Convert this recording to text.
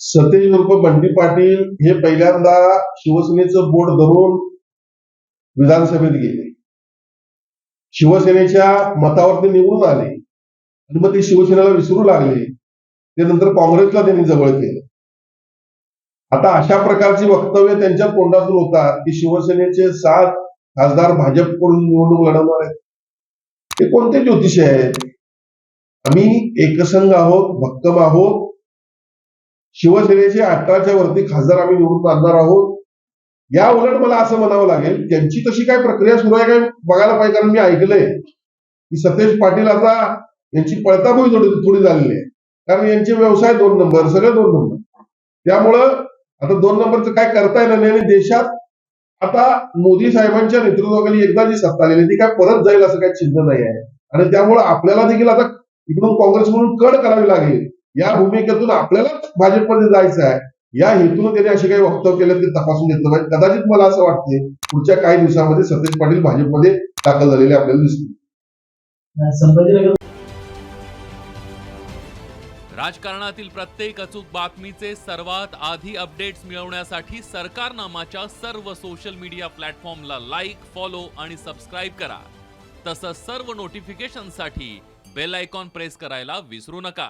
सतेज उर्फ बंटी पाटील हे पहिल्यांदा शिवसेनेचं बोट धरून विधानसभेत गेले. शिवसेनेच्या मतावरती निवडून आले. आणि मग ते शिवसेनेला विसरू लागले. ते नंतर काँग्रेसला त्यांनी जवळ केलं. आता अशा प्रकारची वक्तव्य त्यांच्या तोंडातून होतात की शिवसेनेचे सात खासदार भाजपकडून निवडणूक लढवणार आहेत. ते कोणते ज्योतिष आहेत? आम्ही एकसंघ आहोत भक्कम आहोत. शिवसेनेचे अठराच्या वरती खासदार आम्ही निवडून आणणार आहोत. या उलट मला असं म्हणावं लागेल त्यांची तशी काय प्रक्रिया सुरू आहे काय बघायला पाहिजे कारण मी ऐकलंय. की सतेज पाटील आता यांची पळताबोळी थोडी थोडी झालेली आहे. कारण यांचे व्यवसाय दोन नंबर सगळे दोन नंबर. त्यामुळं आता दोन नंबरचं काय करता येणार नाही आणि देशात आता मोदी साहेबांच्या नेतृत्वाखाली एकदा जी सत्ता आलेली ती काय परत जाईल असं काही चिन्ह नाही आहे. आणि त्यामुळं आपल्याला देखील आता इकडून काँग्रेस म्हणून कड करावी लागेल. या भूमिकेतून आपल्यालाच भाजपमध्ये जायचं आहे. या हेतून त्यांनी असे काही वक्तव्य केलं ते तपासून घेतलं पाहिजे. कदाचित मला असं वाटते पुढच्या काही दिवसामध्ये सतेज पाटील भाजपमध्ये दाखल झालेले आपल्याला दिसतील. राजकारणातील प्रत्येक अचूक बातमीचे सर्वात आधी अपडेट्स मिळवण्यासाठी सरकारनामाच्या सर्व सोशल मीडिया प्लॅटफॉर्मला लाईक फॉलो आणि सबस्क्राईब करा. तसंच सर्व नोटिफिकेशनसाठी बेल आयकॉन प्रेस करायला विसरू नका.